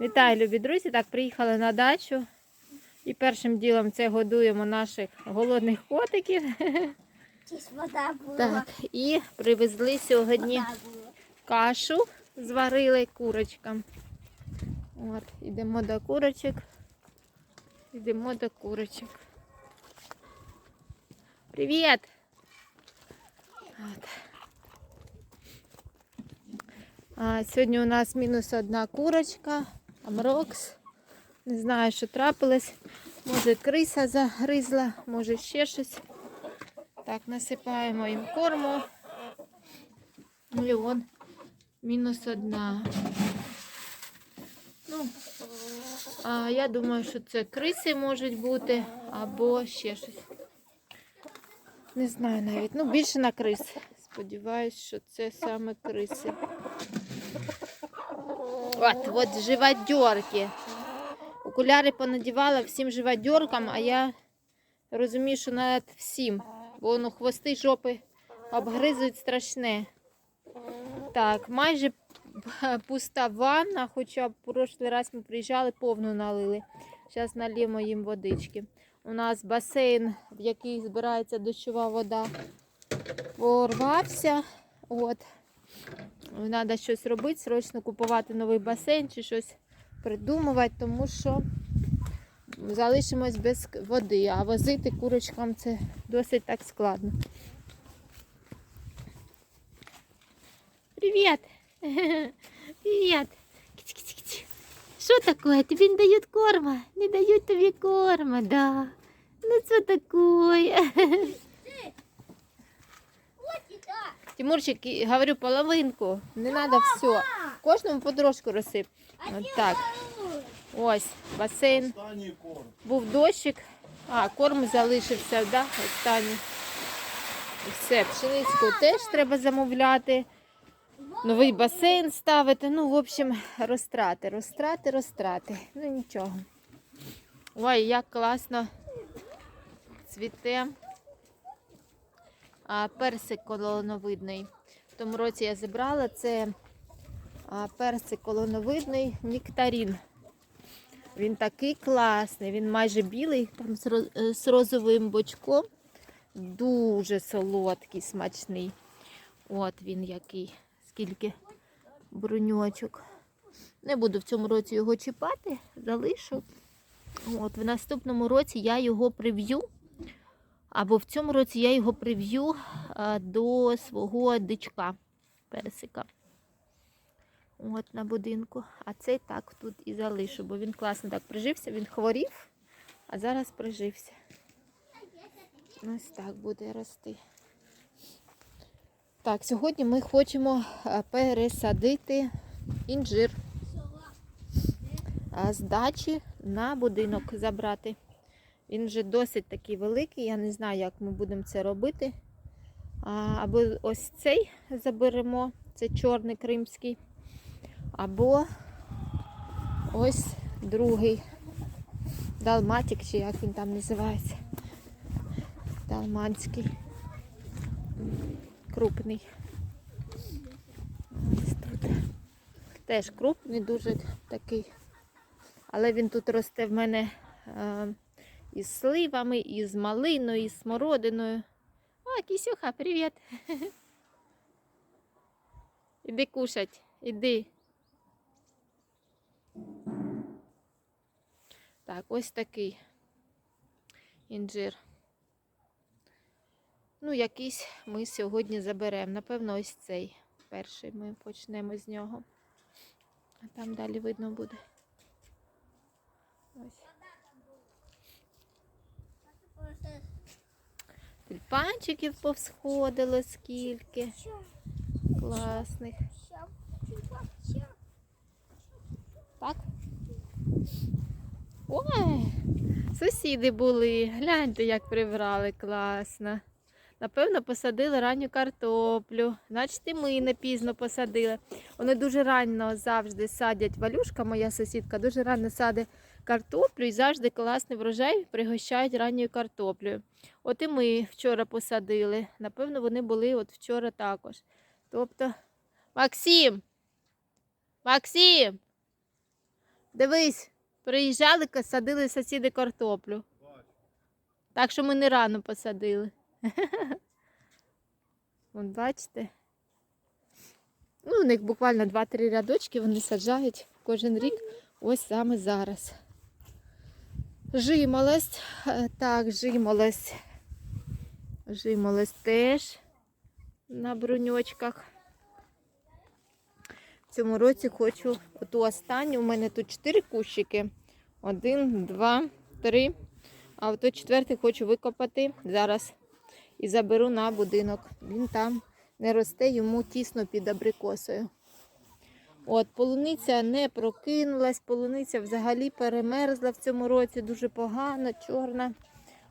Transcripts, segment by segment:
Вітаю, любі друзі! Так, приїхали на дачу. І першим ділом це годуємо наших голодних котиків. Вода була. Так, і привезли сьогодні кашу, зварили курочкам. От, ідемо до курочок. Йдемо до курочок. Привіт! От. А, сьогодні у нас мінус одна курочка, амрокс. Не знаю, що трапилось. Може криса загризла, може ще щось. Так, насипаємо їм корму. Ну мінус одна. Ну, а я думаю, що це криси можуть бути або ще щось. Не знаю навіть. Ну, більше на крис. Сподіваюсь, що це саме криси. От, от живодерки. Окуляри понадівала всім живодеркам, а я розумію, що навіть всім. Бо воно хвости жопи обгризують страшне. Так, майже пуста ванна, хоча в прошлий раз ми приїжджали, повну налили. Зараз наліємо їм водички. У нас басейн, в який збирається дощова вода, порвався. От. Треба щось робити, срочно купувати новий басейн чи щось придумувати, тому що залишимось без води, а возити курочкам це досить так складно. Привіт! Привіт! Що таке? Тобі не дають корма? Не дають тобі корма, да. Ну що таке? Тимурчик, говорю, половинку. Не треба все. Кожному потрошку розсип. От так. Ось басейн. Був дощик. А, корм залишився, да? Останній. Все, пшеницьку теж треба замовляти. Новий басейн ставити. Ну, в общем, розтрати, розтрати, розтрати. Ну нічого. Ой, як класно цвіте. Персик колоновидний. В тому році я забрала це персик колоновидний нектарін. Він такий класний, він майже білий, там е, з розовим бочком. Дуже солодкий, смачний. От він який, скільки бруньочок. Не буду в цьому році його чіпати, залишу. От, в наступному році я його прив'ю. Або в цьому році я його прив'ю до свого дичка персика. От на будинку. А цей так тут і залишу, бо він класно так прижився. Він хворів, а зараз прижився. Ось так буде рости. Так, сьогодні ми хочемо пересадити інжир з дачі на будинок забрати. Він вже досить такий великий, я не знаю, як ми будемо це робити. Або ось цей заберемо, це чорний кримський. Або ось другий далматик, чи як він там називається. Далманський. Крупний. Ось тут. Теж крупний, дуже такий. Але він тут росте в мене е, із сливами, із малиною, із смородиною. О, кісюха, привіт. Іди кушать, іди. Так, ось такий інжир. Ну, якийсь ми сьогодні заберемо. Напевно, ось цей перший ми почнемо з нього. А там далі видно буде. Ось. Тюльпанчиків повсходило скільки. Класних. Так? Ой, сусіди були. Гляньте, як прибрали класно. Напевно, посадили ранню картоплю. Значить, і ми не пізно посадили. Вони дуже рано завжди садять. Валюшка, моя сусідка, дуже рано садить картоплю і завжди класний врожай пригощають ранньою картоплею. От і ми вчора посадили. Напевно, вони були от вчора також. Тобто, Максим! Максим! Дивись, приїжджали, садили сусіди картоплю. Так що ми не рано посадили. От бачите. Ну, у них буквально 2-3 рядочки вони саджають кожен рік, ось саме зараз. Жимолость, так, жимолость. Жимолость теж на бруньочках. В цьому році хочу оту останню. У мене тут 4 кущики. Один, два, три. А ото четвертий хочу викопати зараз і заберу на будинок. Він там не росте, йому тісно під абрикосою. От, полуниця не прокинулась, полуниця взагалі перемерзла в цьому році, дуже погано, чорна.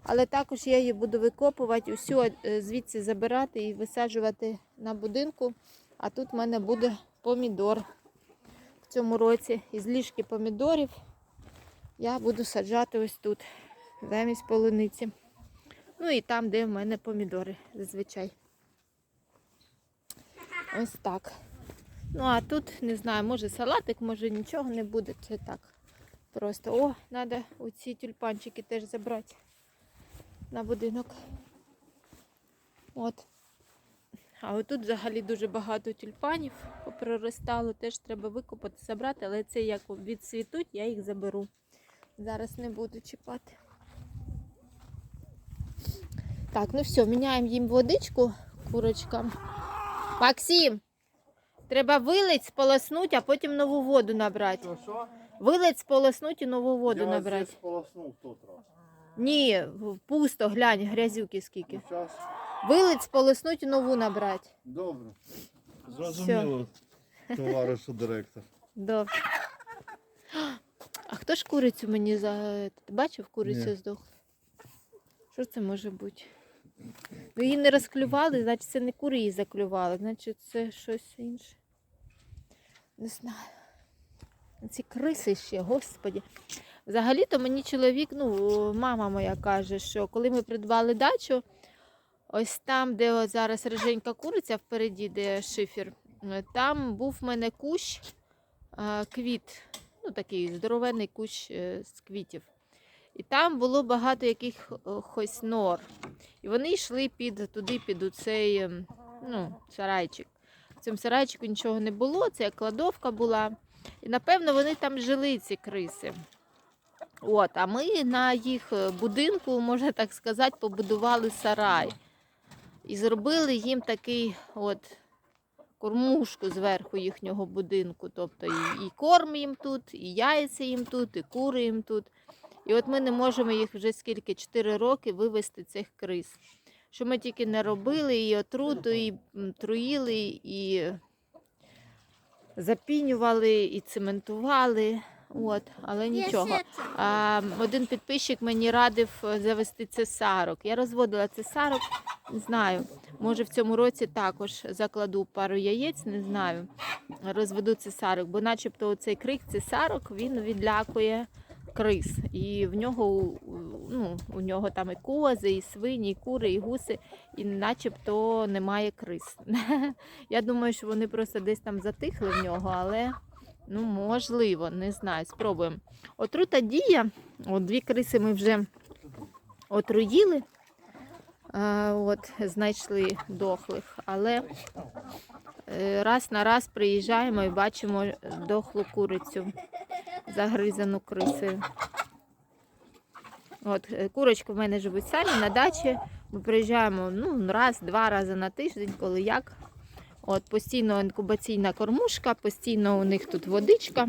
Але також я її буду викопувати, усю е, звідси забирати і висаджувати на будинку. А тут в мене буде помідор в цьому році. Із ліжки помідорів я буду саджати ось тут, замість полуниці. Ну і там, де в мене помідори зазвичай. Ось так. Ну, а тут, не знаю, може салатик, може нічого не буде. Це так. Просто. О, треба оці тюльпанчики теж забрати на будинок. От. А отут взагалі дуже багато тюльпанів проростало, теж треба викопати, забрати, але це як відцвітуть, я їх заберу. Зараз не буду чіпати. Так, ну все, міняємо їм водичку курочкам. Максим, треба вилить, сполоснути, а потім нову воду набрати. Що, що? Вилить, сполоснути і нову воду Я набрати. здесь полоснув тот раз. Ні, в- пусто, глянь, грязюки скільки. Зараз. Вилить, сполоснуть і нову набрати. Добре. Зрозуміло, товаришу директор. Добре. А хто ж курицю мені за. Ти бачив, курицю Ні. здохла? Що це може бути? Ну, її не розклювали, значить це не кури її заклювали, значить це щось інше. Не знаю. Ці криси ще, господі. Взагалі-то мені чоловік, ну, мама моя каже, що коли ми придбали дачу, ось там, де от зараз риженька куриця впереді, де шифер, е, там був в мене кущ квіт, ну такий здоровенний кущ е, з квітів. І там було багато якихось нор. І вони йшли під, туди, під цей ем, ну, сарайчик. В цьому сарайчику нічого не було, це як кладовка була. І напевно вони там жили, ці криси. От, а ми на їх е, будинку, можна так сказати, побудували сарай. І зробили їм такий от кормушку зверху їхнього будинку. Тобто і, і корм їм тут, і яйця їм тут, і кури їм тут. І от ми не можемо їх вже скільки 4 роки вивести цих криз. Що ми тільки не робили, і отруту, і труїли, і запінювали, і цементували. От, але нічого. А, один підписчик мені радив е, завести цесарок. Я розводила цесарок, не знаю. Може в цьому році також закладу пару яєць, не знаю. Розведу цесарок, бо начебто цей крик цесарок він відлякує крис. І в нього ну, у нього там і кози, і свині, і кури, і гуси, і начебто немає крис. Я думаю, що вони просто десь там затихли в нього, але ну можливо, не знаю. Спробуємо. Отрута дія. От дві криси ми вже отруїли. От, знайшли дохлих, але е, раз на раз приїжджаємо і бачимо дохлу курицю, загризану крисою. От, е, курочки в мене живуть самі на дачі. Ми приїжджаємо ну, раз, два рази на тиждень, коли як. От, постійно інкубаційна кормушка, постійно у них тут водичка.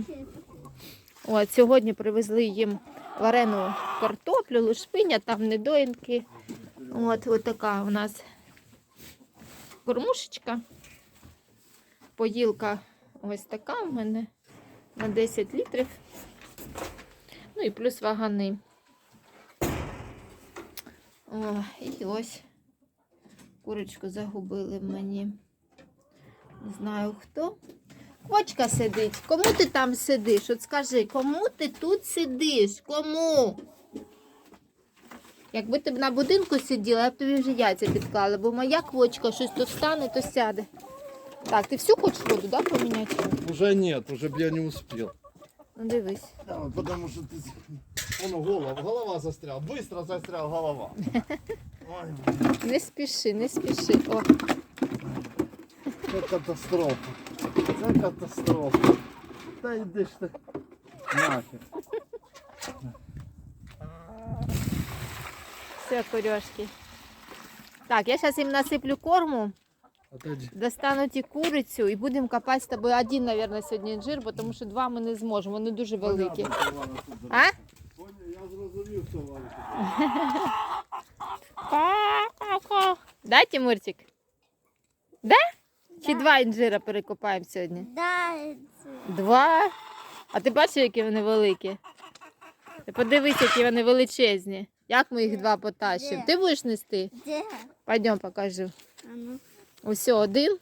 От, сьогодні привезли їм варену картоплю, лушпиня, там недоїнки. От, от така у нас кормушечка. Поїлка ось така в мене на 10 літрів. Ну і плюс вагани. О, і ось курочку загубили мені. Не знаю хто. Квочка сидить. Кому ти там сидиш? От скажи, кому ти тут сидиш? Кому? Якби ти б на будинку сиділа, я б тобі вже яйця підклала, бо моя квочка щось то встане, то сяде. Так, ти всю хочеш воду, да, поміняти? Уже нет, уже б я не успел. Ну дивись. Да, потому что ты... Воно голова, голова застряла. Быстро застрял голова. Ой, Не спіши, не спіши. О, це катастрофа. Це катастрофа. Та йди ж ти. Нахер. все, корюшки. Так, я зараз їм насиплю корму. Достану ті курицю і будемо копати з тобою один, мабуть, сьогодні інжир, тому що два ми не зможемо, вони дуже великі. А? Я зрозумів, що Валя Да, Тимурчик? Да? Чи два інжира перекопаємо сьогодні? Два. А ти бачиш, які вони великі? Ти подивись, які вони величезні. Як ми їх два потащимо? Ти будеш нести? где? Пойдем покажу. Ось один.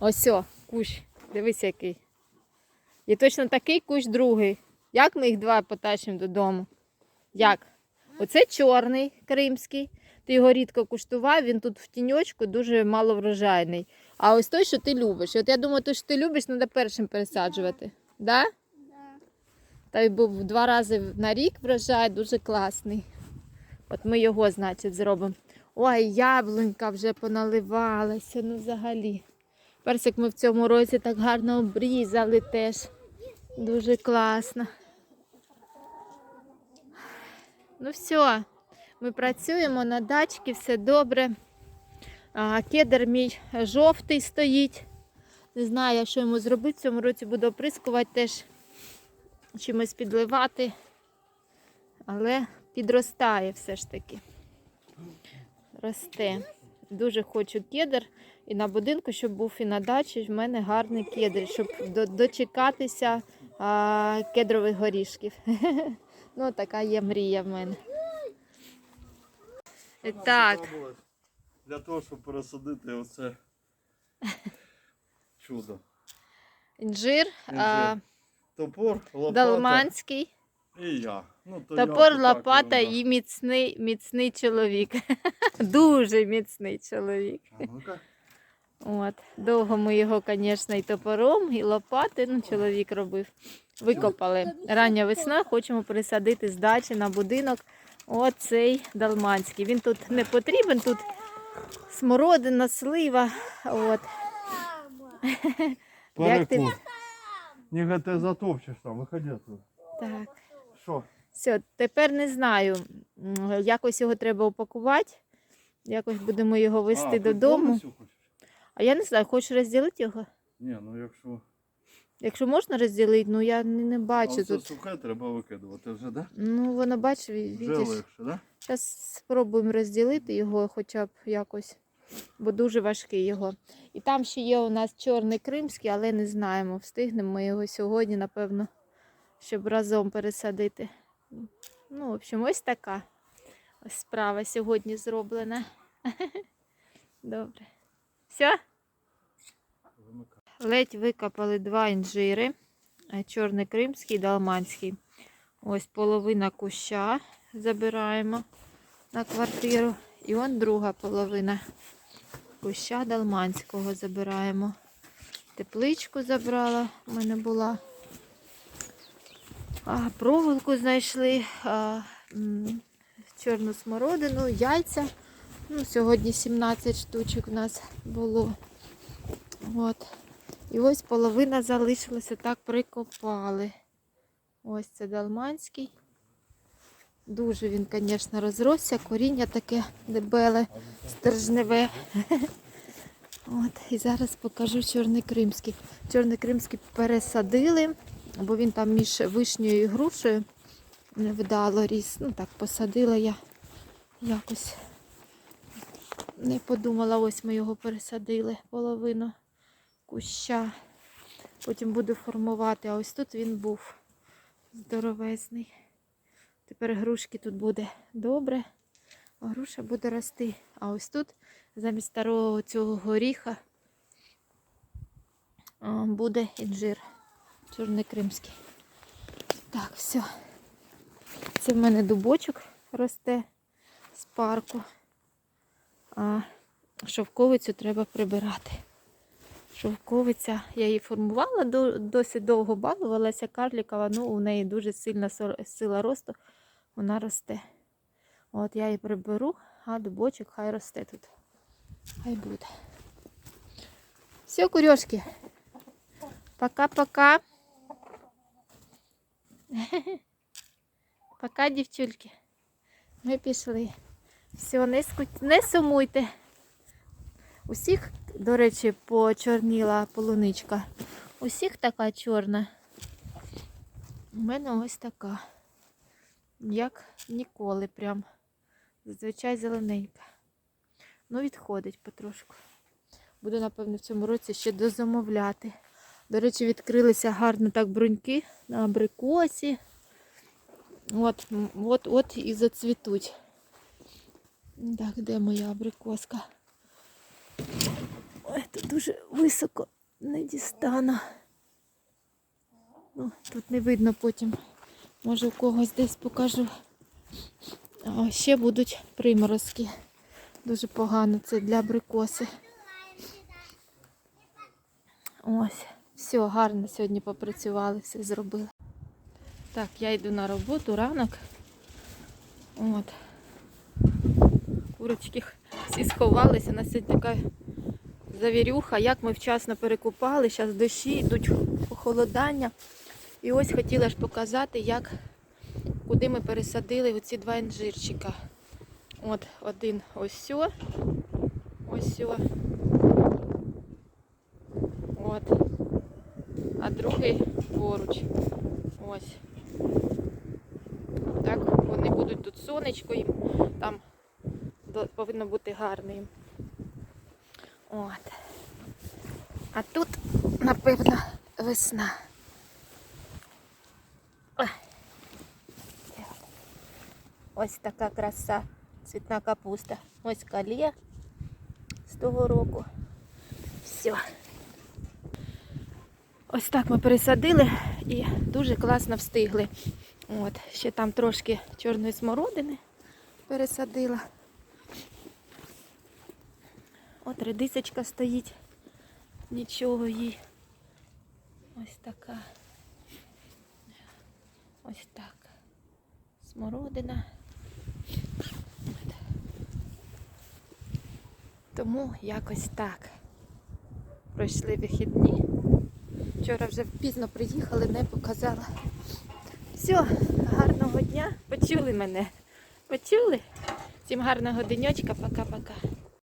Ось кущ. Дивись який. І точно такий кущ другий. Як ми їх два потащимо додому? Як? Оце чорний кримський. Ти його рідко куштував, він тут в тіньочку дуже маловрожайний. А ось той, що ти любиш. От я думаю, той, що ти любиш, треба першим пересаджувати. Да? Та й був два рази на рік врожай, дуже класний. От ми його, значить, зробимо. Ой, яблунька вже поналивалася, ну взагалі. Персик ми в цьому році так гарно обрізали теж. Дуже класно. Ну все, ми працюємо на дачці, все добре. А, кедр мій жовтий стоїть. Не знаю, що йому зробити. В цьому році буду оприскувати теж чимось підливати, але підростає все ж таки. Росте. Дуже хочу кедр. І на будинку, щоб був і на дачі, в мене гарний кедр, щоб до- дочекатися а, кедрових горішків. ну, така є мрія в мене. Так, Для того, щоб пересадити оце чудо. інжир, Інжир. Топор, лопата далманський, і я. Ну, то я топор, отак лопата і міцний, міцний чоловік. Дуже міцний чоловік. А ну-ка. От. Довго ми його, звісно, і топором, і лопати, ну, чоловік робив. Викопали. Рання весна, хочемо пересадити з дачі на будинок оцей далманський. Він тут не потрібен, тут смородина, слива. От. Як ти- Перекур. Ніга ти затопчеш там, виходи тут. Так. Що? Все, тепер не знаю. Якось його треба упакувати. Якось будемо його вести А, додому. А я не знаю, хочеш розділити його? Ні, ну якщо... Якщо можна розділити, ну я не, не бачу оце тут. сухе треба викидувати вже, да? Ну, воно бачиш, да? Зараз спробуємо розділити його хоча б якось, бо дуже важкий його. І там ще є у нас чорний кримський, але не знаємо, встигнемо ми його сьогодні, напевно, щоб разом пересадити. Ну, в общем, ось така ось справа сьогодні зроблена. Добре. Все? Ледь викопали два інжири. е, Чорний кримський і далманський. Ось половина куща забираємо на квартиру. І он друга половина куща далманського забираємо. Тепличку забрала, в мене була. А, проволоку знайшли, а, м, чорну смородину, яйця. Ну, сьогодні 17 штучок у нас було. От. І ось половина залишилася, так прикопали. Ось це далманський. Дуже він, звісно, розросся, коріння таке дебеле, стержневе. От, і зараз покажу чорний кримський. Чорний кримський пересадили, бо він там між вишнею і грушею невдало ріс. Ну так, посадила я якось. Не подумала, ось ми його пересадили половину куща. Потім буду формувати. А ось тут він був здоровезний. Тепер грушки тут буде добре, а груша буде рости. А ось тут замість старого цього горіха буде інжир. Чорний кримський. Так, все. Це в мене дубочок росте з парку. А шовковицю треба прибирати. Шовковиця, я її формувала, досить довго балувалася карлікова, ну у неї дуже сильна сила росту, вона росте. От я її приберу, а дубочок хай росте тут. Хай буде. Все, курьошки. Пока-пока. Пока, дівчульки. Ми пішли. Все, не, ску... не сумуйте. Усіх, до речі, почорніла полуничка. Усіх така чорна. У мене ось така. Як ніколи прям. Зазвичай зелененька. Ну, відходить потрошку. Буду, напевно, в цьому році ще дозамовляти. До речі, відкрилися гарно так бруньки на абрикосі. От-от-от і зацвітуть. Так, де моя абрикоска? Ой, тут дуже високо не дістану. Ну, тут не видно потім. Може у когось десь покажу. А ще будуть приморозки. Дуже погано це для абрикоси. Ось, все, гарно сьогодні попрацювали, все зробили. Так, я йду на роботу ранок. От. Курочки всі сховалися. У нас сьогодні така завірюха, як ми вчасно перекупали, зараз дощі йдуть похолодання. І ось хотіла ж показати, як, куди ми пересадили оці два інжирчика. От один ось сьо, ось. От. А другий поруч. Ось. Так, вони будуть тут сонечко їм, там повинно бути гарно їм. От. А тут, напевно, весна. Ось така краса, цвітна капуста. Ось калія з того року. Все. Ось так ми пересадили і дуже класно встигли. От, ще там трошки чорної смородини пересадила. От редисочка стоїть. Нічого їй. Ось така. Ось так. Смородина. Тому якось так. Пройшли вихідні. Вчора вже пізно приїхали, не показала. Все, гарного дня. Почули мене. Почули? Всім гарного денечка, пока-пока.